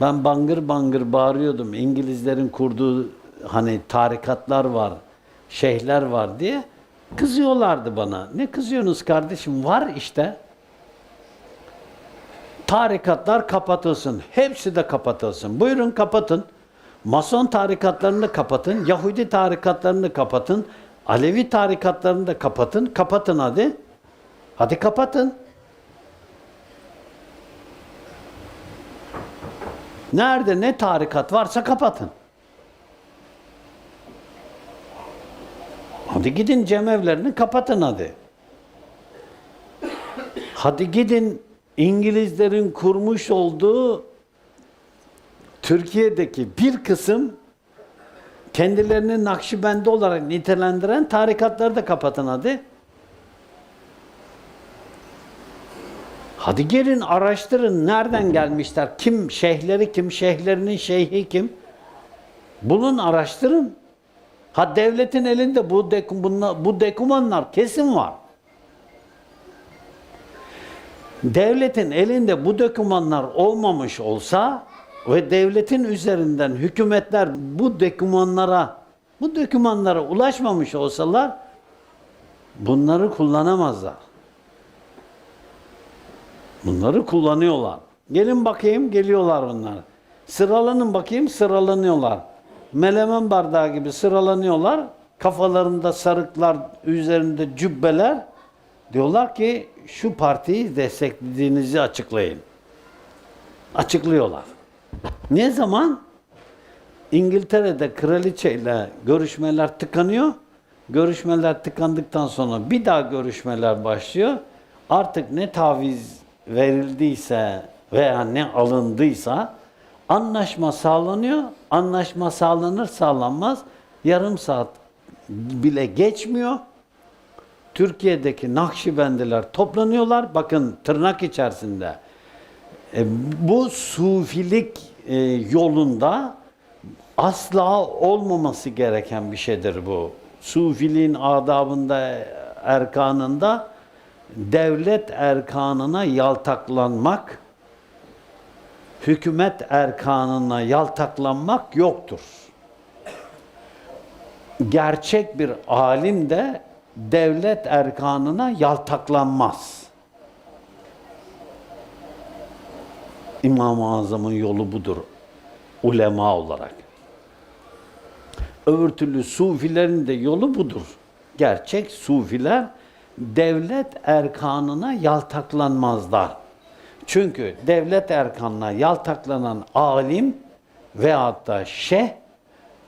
Ben bangır bangır bağırıyordum. İngilizlerin kurduğu hani tarikatlar var, şeyhler var diye. Kızıyorlardı bana. Ne kızıyorsunuz kardeşim? Var işte. Tarikatlar kapatılsın. Hepsi de kapatılsın. Buyurun kapatın. Mason tarikatlarını kapatın. Yahudi tarikatlarını kapatın. Alevi tarikatlarını da kapatın. Kapatın hadi. Hadi kapatın. Nerede ne tarikat varsa kapatın. Hadi gidin cemevlerini kapatın hadi. Hadi gidin İngilizlerin kurmuş olduğu Türkiye'deki bir kısım kendilerini Nakşibendi olarak nitelendiren tarikatları da kapatın hadi. Hadi gelin araştırın nereden gelmişler, kim şeyhleri kim, şeyhlerinin şeyhi kim. Bulun araştırın. Ha devletin elinde bu dekum, bunlar, bu dekumanlar kesin var. Devletin elinde bu dokümanlar olmamış olsa ve devletin üzerinden hükümetler bu dokümanlara bu dokümanlara ulaşmamış olsalar bunları kullanamazlar. Bunları kullanıyorlar. Gelin bakayım geliyorlar bunlar. Sıralanın bakayım sıralanıyorlar. Melemen bardağı gibi sıralanıyorlar. Kafalarında sarıklar, üzerinde cübbeler. Diyorlar ki şu partiyi desteklediğinizi açıklayın. Açıklıyorlar. Ne zaman? İngiltere'de kraliçeyle görüşmeler tıkanıyor. Görüşmeler tıkandıktan sonra bir daha görüşmeler başlıyor. Artık ne taviz verildiyse veya ne alındıysa anlaşma sağlanıyor. Anlaşma sağlanır sağlanmaz yarım saat bile geçmiyor. Türkiye'deki Nakşibendiler toplanıyorlar. Bakın tırnak içerisinde. E, bu sufilik e, yolunda asla olmaması gereken bir şeydir bu. Sufiliğin adabında, erkanında devlet erkanına yaltaklanmak, hükümet erkanına yaltaklanmak yoktur. Gerçek bir alim de devlet erkanına yaltaklanmaz. İmam-ı Azam'ın yolu budur. Ulema olarak. Öbür türlü sufilerin de yolu budur. Gerçek sufiler devlet erkanına yaltaklanmazlar. Çünkü devlet erkanına yaltaklanan alim veyahut da şeyh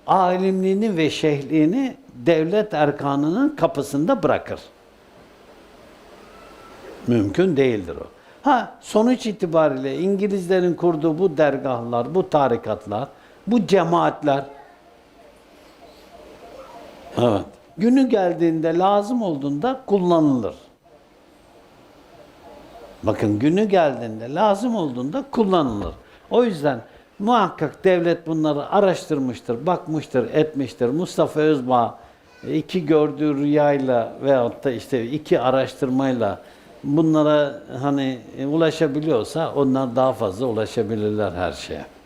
alimliğini ve şeyhliğini devlet erkanının kapısında bırakır. Mümkün değildir o. Ha sonuç itibariyle İngilizlerin kurduğu bu dergahlar, bu tarikatlar, bu cemaatler evet günü geldiğinde lazım olduğunda kullanılır. Bakın günü geldiğinde lazım olduğunda kullanılır. O yüzden muhakkak devlet bunları araştırmıştır, bakmıştır, etmiştir. Mustafa Özbağ iki gördüğü rüyayla veyahut da işte iki araştırmayla bunlara hani ulaşabiliyorsa onlar daha fazla ulaşabilirler her şeye.